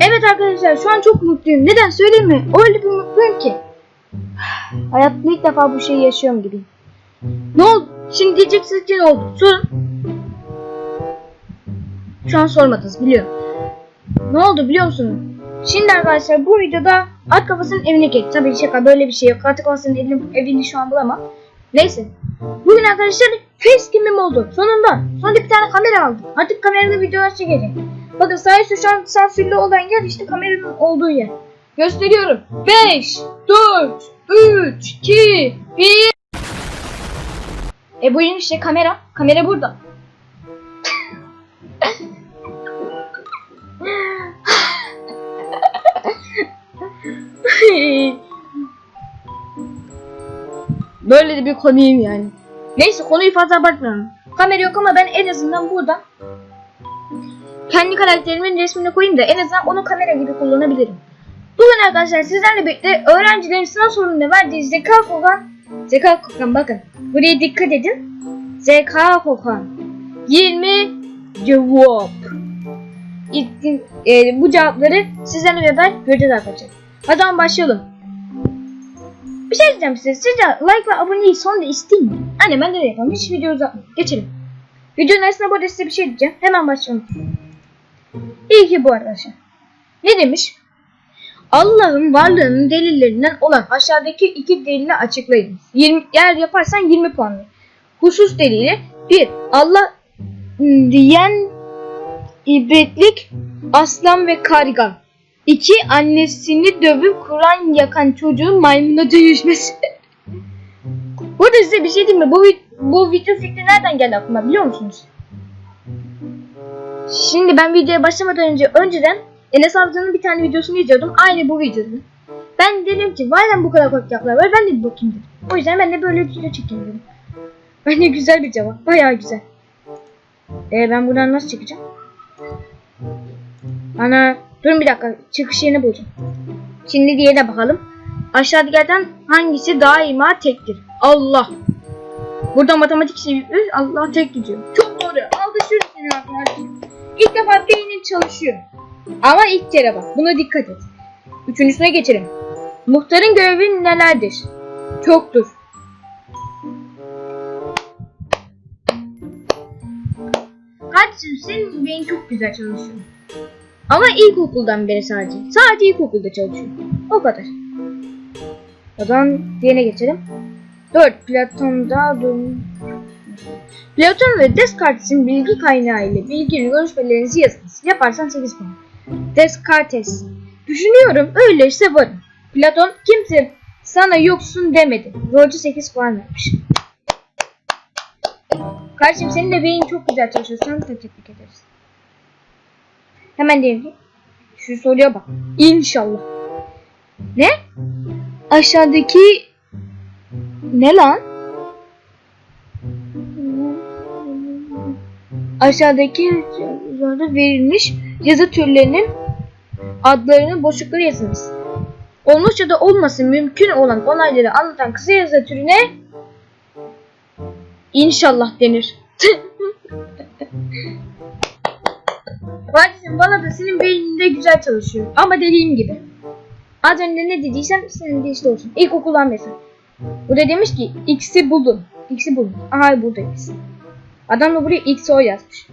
Evet arkadaşlar şu an çok mutluyum. Neden söyleyeyim mi? Öyle bir mutluyum ki. Hayatımda ilk defa bu şeyi yaşıyorum gibi. Ne oldu? Şimdi diyeceksiniz ki ne oldu? Sorun. Şu an sormadınız biliyorum. Ne oldu biliyor musunuz? Şimdi arkadaşlar bu videoda at kafasının evine git. Tabii şaka böyle bir şey yok. At kafasının evini, evini şu an bulamam. Neyse. Bugün arkadaşlar facecam'im oldu. Sonunda. Sonunda bir tane kamera aldım. Artık kamerayla videolar çekeceğim. Bakın üstte şu an sansürlü olan yer işte kameranın olduğu yer. Gösteriyorum. 5, 4, 3, 2, 1. E buyurun işte kamera. Kamera burada. Böyle de bir konuyum yani. Neyse konuyu fazla abartmayalım. Kamera yok ama ben en azından burada kendi karakterimin resmini koyayım da en azından onu kamera gibi kullanabilirim. Bugün arkadaşlar sizlerle birlikte öğrencilerin sınav sorununda verdiği zeka kokan zeka kokan bakın buraya dikkat edin. Zeka kokan 20 cevap. E, bu cevapları sizlerle beraber göreceğiz arkadaşlar. Hadi zaman başlayalım. Bir şey diyeceğim size. Sizce like ve aboneyi son da isteyeyim mi? Anne ben de yapalım. Hiç video uzatmayayım. Geçelim. Videonun arasında bu size bir şey diyeceğim. Hemen başlayalım. İyi ki bu arkadaşlar. Ne demiş? Allah'ın varlığının delillerinden olan aşağıdaki iki delili açıklayın. 20, eğer yaparsan 20 puan. Husus delili 1. Allah ım, diyen ibretlik aslan ve karga. 2. Annesini dövüp Kur'an yakan çocuğun maymuna dönüşmesi. Burada size bir şey diyeyim mi? Bu, bu video fikri nereden geldi aklıma biliyor musunuz? Şimdi ben videoya başlamadan önce önceden Enes Avcı'nın bir tane videosunu izliyordum. Aynı bu videonun. Ben dedim ki madem bu kadar korkacaklar var ben de bir bakayım dedim. O yüzden ben de böyle video çekeyim dedim. Bence güzel bir cevap. Bayağı güzel. Ee, ben buradan nasıl çıkacağım? Ana durun bir dakika çıkış yerini bulacağım. Şimdi diğerine bakalım. Aşağıdakilerden hangisi daima tektir? Allah. Burada matematik şey Allah tek gidiyor. Çok doğru. Alkışlıyoruz seni arkadaşım. İlk defa beynin çalışıyor. Ama ilk kere bak. Buna dikkat et. Üçüncüsüne geçelim. Muhtarın görevi nelerdir? Çoktur. Kardeşim senin beyin çok güzel çalışıyor. Ama ilkokuldan beri sadece. Sadece ilkokulda çalışıyor. O kadar. O zaman diğerine geçelim. 4. Platon'da dur- Platon ve Descartes'in bilgi kaynağı ile bilgi görüşmelerinizi yazınız. Yaparsan 8 puan. Descartes. Düşünüyorum öyleyse varım. Platon kimse sana yoksun demedi. Roger 8 puan vermiş. Kardeşim senin de beyin çok güzel çalışıyor. Sana da tebrik ederiz. Hemen diyelim şu soruya bak. İnşallah. Ne? Aşağıdaki ne lan? Aşağıdaki yazılarda verilmiş yazı türlerinin adlarını boşluklara yazınız. Olmuş ya da olması mümkün olan olayları anlatan kısa yazı türüne inşallah denir. Kardeşim bana da senin beyninde güzel çalışıyor. Ama dediğim gibi. Az önce ne dediysem senin de işte olsun. İlkokuldan mesela. Bu da demiş ki X'i buldum. X'i buldum. Aha burada. Adam da buraya X o yazmış.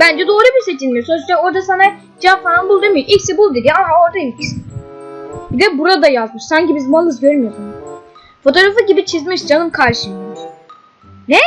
Bence doğru bir seçilmiyor. Sonuçta orada sana cevap falan bul demiyor. X'i bul dedi ama orada X. Bir de burada yazmış. Sanki biz malız görmüyoruz. Fotoğrafı gibi çizmiş canım karşım demiş. Ne?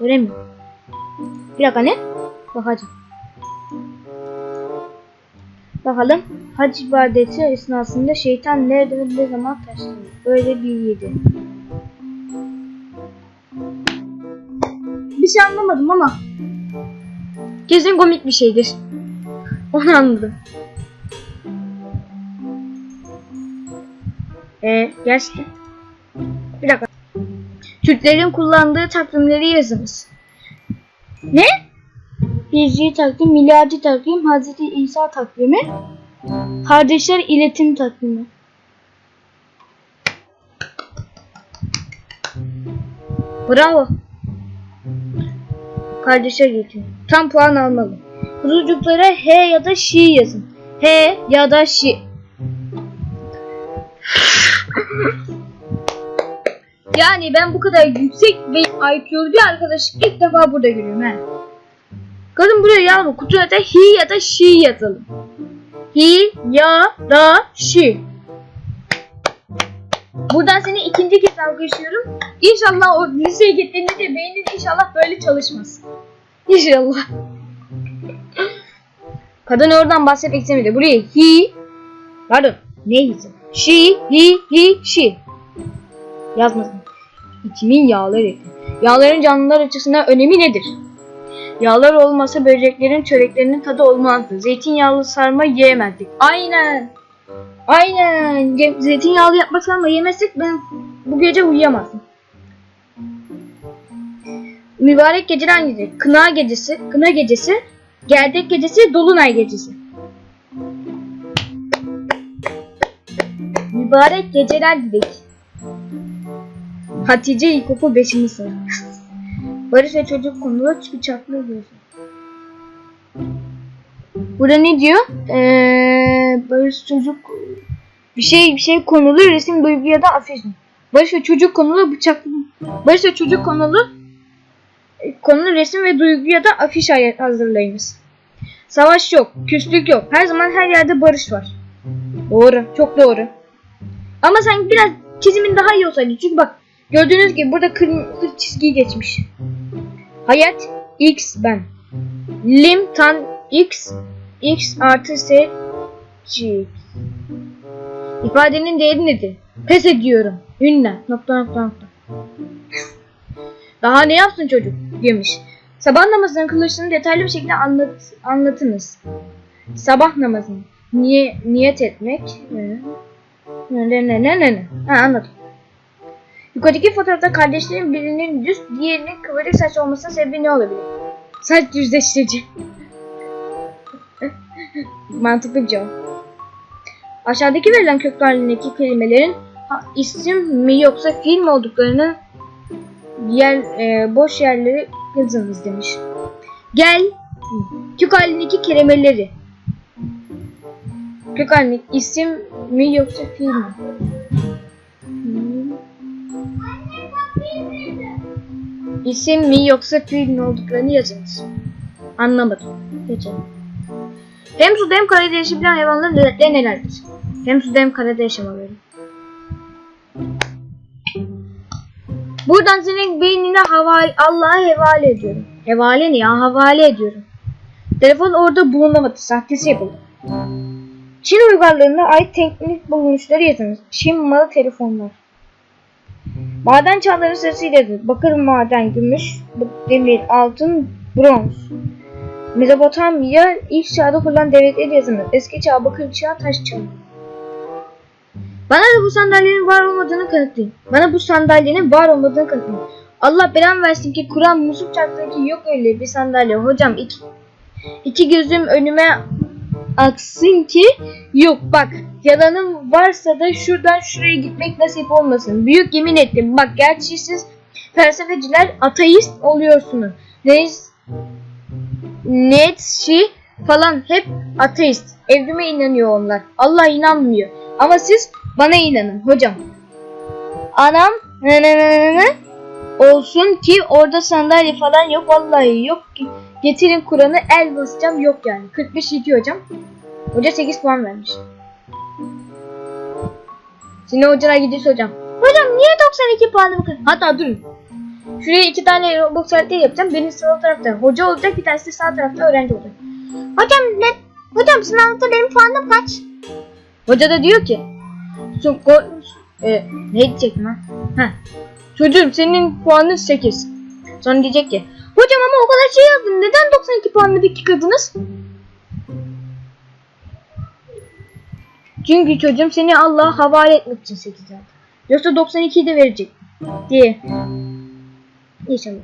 Göremiyorum. Bir dakika ne? Bakacağım. Bakalım. Hac ibadeti esnasında şeytan nerede ve ne zaman taşlanır? Böyle bir yedi. Bir şey anlamadım ama kesin komik bir şeydir. Onu anladım. Ee, gerçekten. Bir dakika. Türklerin kullandığı takvimleri yazınız. Ne? Hicri takvim, miladi takvim, Hazreti İsa takvimi, kardeşler iletim takvimi. Bravo. Kardeşler iletim. Tam puan almalı. Kutucuklara H ya da Şi yazın. H ya da Şi. Yani ben bu kadar yüksek ve IQ'lu bir arkadaşı ilk defa burada görüyorum he. Kadın buraya yazma. Kutuya da hi ya da şi yazalım. Hi ya da şi. Buradan seni ikinci kez alkışlıyorum. İnşallah o liseye gittiğinde de beynin inşallah böyle çalışmaz. İnşallah. Kadın oradan bahsetmek istemedi. Buraya hi pardon ne hizi? Şi hi hi şi. Yazmasın. İçimin yağları. Yağların canlılar açısından önemi nedir? Yağlar olmasa böceklerin çöreklerinin tadı olmazdı. Zeytinyağlı sarma yiyemezdik. Aynen. Aynen. Zeytinyağlı yapmak sarma yemezsek ben bu gece uyuyamazdım. Mübarek geceler hangisi? Kına gecesi, kına gecesi, gerdek gecesi, dolunay gecesi. Mübarek geceler dedik. Hatice İlkokul 5. sınıf. Barış ve çocuk konulu bıçaklı gözü. Burada ne diyor? Ee, Barış çocuk bir şey bir şey konulu resim duygu ya da afiş? Barış ve çocuk konulu bıçaklı Barış ve çocuk konulu e, konulu resim ve duygu ya da afiş hazırlayınız. Savaş yok, küslük yok. Her zaman her yerde barış var. Doğru, çok doğru. Ama sanki biraz çizimin daha iyi olsaydı. Çünkü bak gördüğünüz gibi burada kırmızı çizgiyi geçmiş. Hayat X ben. Lim tan X X artı S G. İfadenin değeri nedir? Pes ediyorum. Ünlem. Nokta nokta nokta. Daha ne yapsın çocuk? demiş. Sabah namazının kılışını detaylı bir şekilde anlat, anlatınız. Sabah namazını. Niye, niyet etmek. Ne ne ne ne ne. Ha anladım. Yukarıdaki fotoğrafta kardeşlerin birinin düz, diğerinin kıvırcık saç olmasının sebebi ne olabilir? Saç düzleştirici. Mantıklı bir cevap. Aşağıdaki verilen köklü halindeki kelimelerin isim mi yoksa fiil mi olduklarını yer, e, boş yerleri yazınız demiş. Gel kök halindeki kelimeleri kök halindeki isim mi yoksa fiil mi? İsim mi yoksa fiil mi olduklarını yazınız. Anlamadım. Geçelim. Hem suda hem karada yaşayabilen hayvanların özellikleri nelerdir? Hem suda hem karada yaşamaları. Buradan senin beynine havale, Allah'a havale ediyorum. Havale ne ya? Havale ediyorum. Telefon orada bulunamadı. Sahtesi yapıldı. Çin uygarlığına ait teknik bulunuşları yazınız. Çin malı telefonlar. Maden çağları sırasıyladır. Bakır, maden, gümüş, demir, altın, bronz. Mezopotamya ilk çağda kurulan devletler yazılır. Eski çağ, bakır çağı, taş çağı. Bana da bu sandalyenin var olmadığını kanıtlayın. Bana bu sandalyenin var olmadığını kanıtlayın. Allah belamı versin ki Kur'an musluk çarptı ki yok öyle bir sandalye. Hocam iki, iki gözüm önüme aksın ki yok bak yalanım varsa da şuradan şuraya gitmek nasip olmasın. Büyük yemin ettim. Bak gerçi siz felsefeciler ateist oluyorsunuz. Neyiz? Netşi falan hep ateist. Evrime inanıyor onlar. Allah inanmıyor. Ama siz bana inanın hocam. Anam ne ne ne ne olsun ki orada sandalye falan yok vallahi yok ki. Getirin Kur'an'ı el basacağım yok yani. 45 2 hocam. Hoca 8 puan vermiş. Şimdi hocana gidiyorsa hocam. Hocam niye 92 puanı bakın? Hatta durun. Şuraya iki tane Roblox haritayı yapacağım. Benim sol tarafta hoca olacak, bir tanesi sağ tarafta öğrenci olacak. Hocam ne? Hocam sınavda benim puanım kaç? Hoca da diyor ki Su, ko, e, ne diyecek lan? Heh. Çocuğum senin puanın 8. Sonra diyecek ki Hocam ama o kadar şey yazdım. Neden 92 puanlı bir kırdınız? Çünkü çocuğum seni Allah'a havale etmek için 8 zaten. Yoksa 92'yi de verecek diye. İnşallah.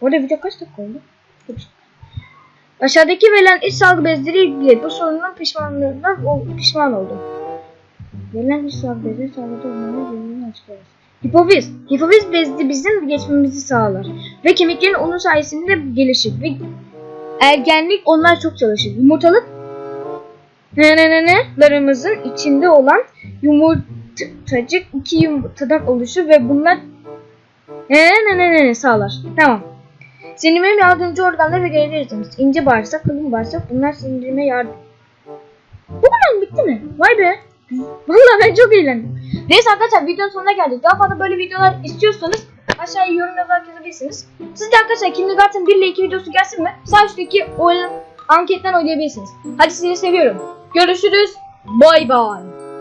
Orada video kaç dakika oldu? Aşağıdaki verilen iç salgı bezleri ilgili bu sorunun pişmanlığından pişman oldum. Verilen salgı bezleri sağlıklı olmanın yönünü açıklarız. Hipofiz. Hipofiz bezi bizim geçmemizi sağlar. Ve kemiklerin onun sayesinde gelişir. Ve Ergenlik onlar çok çalışır. Yumurtalık ne ne ne ne larımızın içinde olan yumurtacık iki yumurtadan oluşur ve bunlar ne ne ne ne ne sağlar. Tamam. Sindirime yardımcı organlar ve gerileriz. İnce bağırsak, kalın bağırsak bunlar sindirime yardım. Bu kadar bitti mi? Vay be. Vallahi ben çok eğlendim. Neyse arkadaşlar videonun sonuna geldik. Daha fazla böyle videolar istiyorsanız aşağıya yorum yazarak yazabilirsiniz. Siz de arkadaşlar Kindergarten 1 ile 2 videosu gelsin mi? Sağ üstteki oyun anketten oynayabilirsiniz. Hadi sizi seviyorum. Görüşürüz. Bay bay.